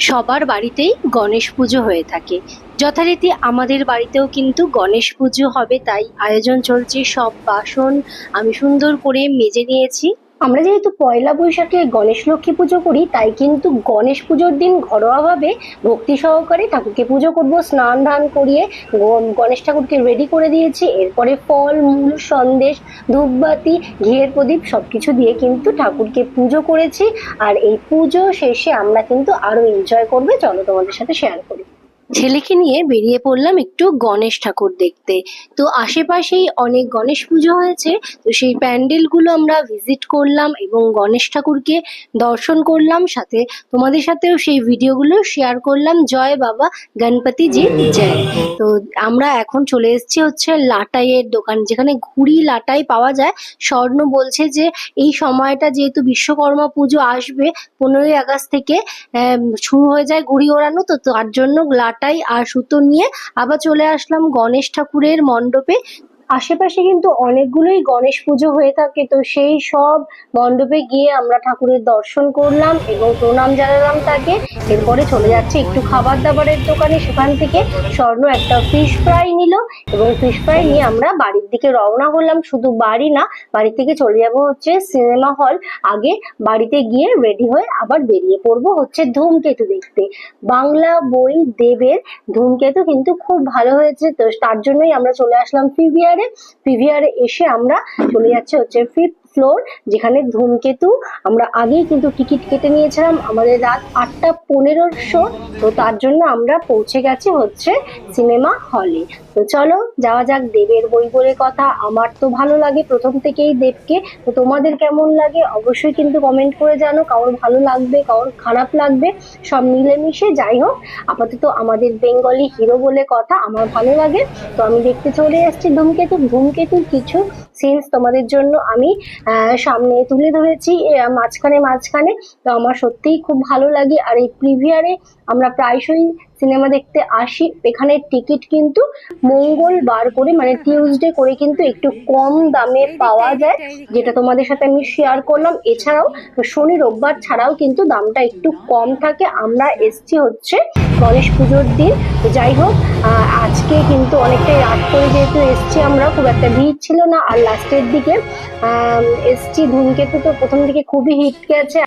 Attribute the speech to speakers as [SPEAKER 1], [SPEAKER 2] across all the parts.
[SPEAKER 1] সবার বাড়িতেই গণেশ পুজো হয়ে থাকে। যথারীতি আমাদের বাড়িতেও কিন্তু গণেশ পুজো হবে, তাই আয়োজন চলছে সব বাসন। আমি সুন্দর করে মেজে নিয়েছি। আমরা যেহেতু পয়লা বৈশাখে গণেশ লক্ষ্মী পুজো করি, তাই কিন্তু গণেশ পুজোর দিন ঘরোয়াভাবে ভক্তি সহকারে ঠাকুরকে পুজো করব, স্নান ধান করিয়ে গণেশ ঠাকুরকে রেডি করে দিয়েছি। এরপরে ফল, মূল, সন্দেশ, ধূপবাতি, ঘিয়ের প্রদীপ সবকিছু দিয়ে কিন্তু ঠাকুরকে পুজো করেছি। আর এই পুজো শেষে আমরা কিন্তু আরও এনজয় করবে। চলো তোমাদের সাথে শেয়ার করি। ছেলেকে নিয়ে বেরিয়ে পড়লাম একটু গণেশ ঠাকুর দেখতে। তো আশেপাশেই অনেক গণেশ পুজো হয়েছে, তো সেই প্যান্ডেলগুলো আমরা ভিজিট করলাম এবং গণেশ ঠাকুরকে দর্শন করলাম সাথে। তোমাদের সাথেও সেই ভিডিওগুলো শেয়ার করলাম। জয় বাবা, গণপতি জি, জয়। তো আমরা এখন চলে এসেছি হচ্ছে লাটাইয়ের দোকান, যেখানে ঘুড়ি লাটাই পাওয়া যায়। স্বর্ণ বলছে যে এই সময়টা যেহেতু বিশ্বকর্মা পুজো আসবে, পনেরোই আগস্ট থেকে শুরু হয়ে যায় ঘুড়ি ওড়ানো, তো তার জন্য লাটাই আর সুতো নিয়ে আবার চলে আসলাম গণেশ ঠাকুরের মণ্ডপে। আশেপাশে কিন্তু অনেকগুলোই গণেশ পুজো হয়ে থাকে, তো সেই সব মণ্ডপে গিয়ে আমরা ঠাকুরের দর্শন করলাম এবং প্রণাম জানালাম তাকে। এরপরে চলে যাচ্ছে একটু খাবার দাবারের দোকানে, সেখান থেকে স্বর্ণ একটা ফিশ ফ্রাই নিল এবং ফিশ ফ্রাই নিয়ে আমরা বাড়ির দিকে রওনা হলাম। শুধু বাড়ি না, বাড়ি থেকে চলে যাব হচ্ছে সিনেমা হল আগে বাড়িতে গিয়ে রেডি হয়ে আবার বেরিয়ে পড়ব হচ্ছে ধূমকেতু দেখতে। বাংলা বই দেবের ধূমকেতু কিন্তু খুব ভালো হয়েছে, তো তার জন্যই আমরা চলে আসলাম পিভিআরে পিভিআরে এসে আমরা চলে যাচ্ছে হচ্ছে ফিফথ ফ্লোর যেখানে ধূমকেতু, আমরা আগেই কিন্তু টিকিট কেটে নিয়েছিলাম আমাদের রাত আটটা পনেরোর শো তো তার জন্য আমরা পৌঁছে গেছি হচ্ছে সিনেমা হলে তো চলো, যাওয়া যাক দেবের বই বলে কথা। আমার তো ভালো লাগে প্রথম থেকেই দেবকে। তো তোমাদের কেমন লাগে? অবশ্যই কিন্তু কমেন্ট করে জানো কারোর ভালো লাগবে কারোর খারাপ লাগবে, সব মিলেমিশে। যাই হোক, আপাতত আমাদের বেঙ্গলি হিরো বলে কথা, আমার ভালো লাগে। তো আমি দেখতে চলে এসেছি ধূমকেতু। ধূমকেতুর কিছু সিনস তোমাদের জন্য আমি সামনে তুলে ধরেছি মাঝখানে মাঝখানে। তো আমার সত্যিই খুব ভালো লাগে। আর এই প্রিভিয়ারে আমরা প্রায়শই সিনেমা দেখতে আসি। এখানে টিকিট কিন্তু মঙ্গলবার করে মানে টিউসডে করে কিন্তু একটু কম দামে পাওয়া যায়, যেটা তোমাদের সাথে আমি শেয়ার করলাম। এছাড়াও শনি রোববার ছাড়াও কিন্তু দামটা একটু কম থাকে। আমরা এসছি হচ্ছে গণেশ পুজোর দিন। যাই হোক আজকে কিন্তু অনেকটাই রাত করে যেহেতু এসছি আমরা, খুব একটা ভিড় ছিল না। আর লাস্টের দিকে এসছি। ধূমকেতু তো প্রথম দিকে খুবই হিট গেছে।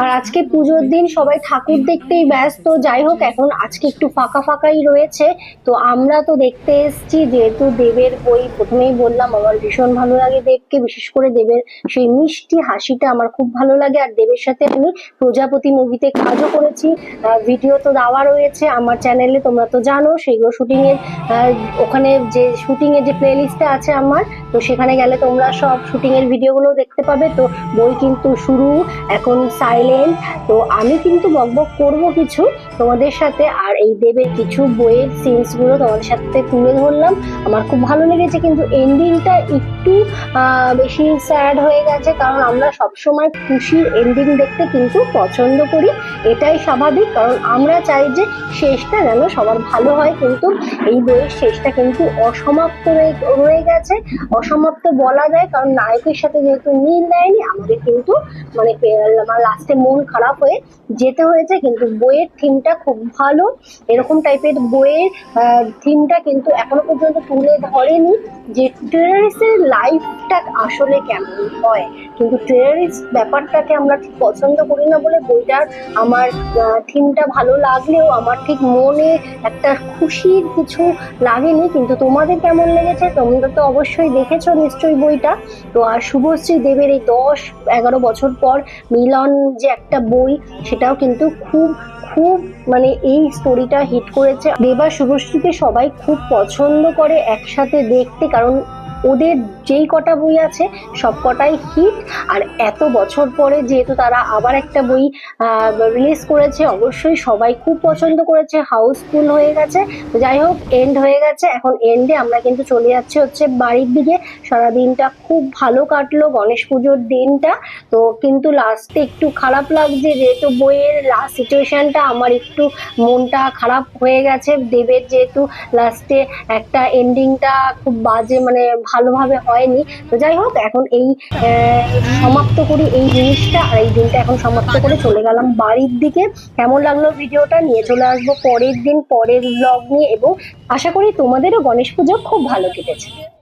[SPEAKER 1] আর আজকে পুজোর দিন সবাই ঠাকুর দেখতেই ব্যস্ত। যাই হোক এখন আজকে একটু ফাঁকা ফাঁকাই রয়েছে। তো আমরা তো দেখতে এসেছি যেহেতু দেবের বই প্রথমেই বললাম আমার ভীষণ ভালো লাগে দেবকে বিশেষ করে দেবের সেই মিষ্টি হাসিটা আমার খুব ভালো লাগে। আর দেবের সাথে আমি প্রজাপতি মুভিতে কাজও করেছি। ভিডিও তো দেওয়া রয়েছে আমার চ্যানেলে তোমরা তো জানো সেগুলো শুটিং এর আহ, ওখানে যে শুটিং এর যে প্লে লিস্টে আছে আমার তো সেখানে গেলে তোমরা সব শুটিং এর ভিডিওগুলো দেখতে পাবে। তো বই কিন্তু শুরু, এখন সাইলেন্ট তো আমি কিন্তু বকবক করব কিছু তোমাদের সাথে। আর এই দেবের কিছু বইয়ের সিনসগুলো তোমাদের সাথে তুলে ধরলাম। আমার খুব ভালো লেগেছে কিন্তু এন্ডিংটা একটু বেশি স্যাড হয়ে গেছে। কারণ আমরা সবসময় খুশির এন্ডিং দেখতে কিন্তু পছন্দ করি। এটাই স্বাভাবিক। কারণ আমরা চাই যে শেষটা যেন সবার ভালো হয়। কিন্তু এই বইয়ের শেষটা কিন্তু অসমাপ্ত রয়ে গেছে। অসমাপ্ত বলা যায়, কারণ নায়কের সাথে যেহেতু মিল দেয়নি, আমাদের কিন্তু মানে লাস্টে মন খারাপ হয়ে যেতে হয়েছে, কিন্তু বইয়ের থিমটা খুব ভালো। এরকম টাইপের বইয়ের থিমটা কিন্তু এখনও পর্যন্ত তুলে ধরেনি যে টেরারিস্টের লাইফটা আসলে কেমন হয়। কিন্তু টেরারিস্ট ব্যাপারটাকে আমরা ঠিক পছন্দ করি না বলে বইটার আমার থিমটা ভালো লাগলেও আমার ঠিক মনে একটা খুশির কিছু লাগেনি। কিন্তু তোমাদের কেমন লেগেছে তোমরা তো অবশ্যই দেখেছ নিশ্চয়ই বইটা। তো আর শুভশ্রী দেবের এই দশ, এগারো বছর পর মিলন যে একটা বই, সেটাও কিন্তু খুব খুব মানে এই স্টোরিটা হিট করেছে। দেবা শুভশ্রীকে সবাই খুব পছন্দ করে একসাথে দেখতে, কারণ ওদের যেই কটা বই আছে, সব কটাই হিট আর এত বছর পরে যেহেতু তারা আবার একটা বই রিলিজ করেছে, অবশ্যই সবাই খুব পছন্দ করেছে হাউসফুল হয়ে গেছে। তো যাই হোক এন্ড হয়ে গেছে। এখন এন্ডে আমরা কিন্তু চলে যাচ্ছি হচ্ছে বাড়ির দিকে। সারাদিনটা খুব ভালো কাটলো গণেশ পুজোর দিনটা। তো কিন্তু লাস্টে একটু খারাপ লাগছে, যেহেতু বইয়ের লাস্ট সিচুয়েশনটা আমার একটু মনটা খারাপ হয়ে গেছে। দেবের যেহেতু লাস্টে একটা এন্ডিংটা খুব বাজে মানে ভালোভাবে হয়নি। তো যাই হোক, এখন এই সমাপ্ত করি এই জিনিসটা আর এই দিনটা এখন সমাপ্ত করে চলে গেলাম বাড়ির দিকে। কেমন লাগল ভিডিওটা? নিয়ে চলে আসব পরের দিন, পরের ব্লগ নিয়ে। এবং আশা করি তোমাদেরও গণেশ পুজো খুব ভালো কেটেছে।